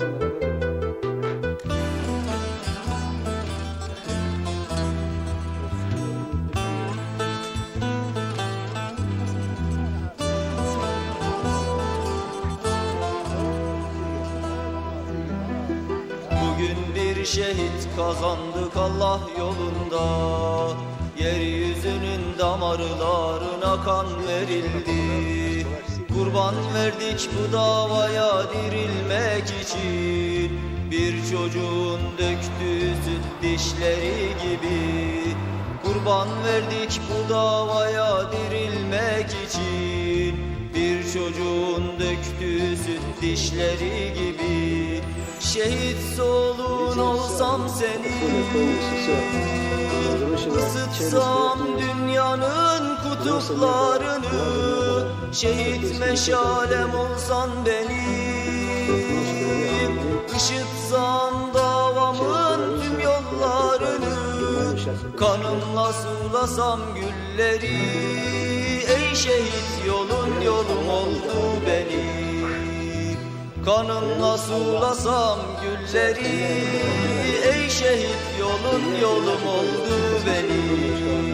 Bugün bir şehit kazandık Allah yolunda. Yeryüzünün damarlarına kan verildi Kurban verdik bu davaya dirilmek için. Bir çocuğun döktüğü süt dişleri gibi. Kurban verdik bu davaya dirilmek için. Bir çocuğun döktüğü süt dişleri gibi. Şehit solun olsam senin. Isıtsam dünyanın kutuplarını Şehit meşalem olsan benim Işıtsan davamın tüm yollarını Kanımla sulasam gülleri. Ey şehit yolun yolum oldu benim Kanımla sulasam gülleri. Ey şehit yolun yolum oldu benim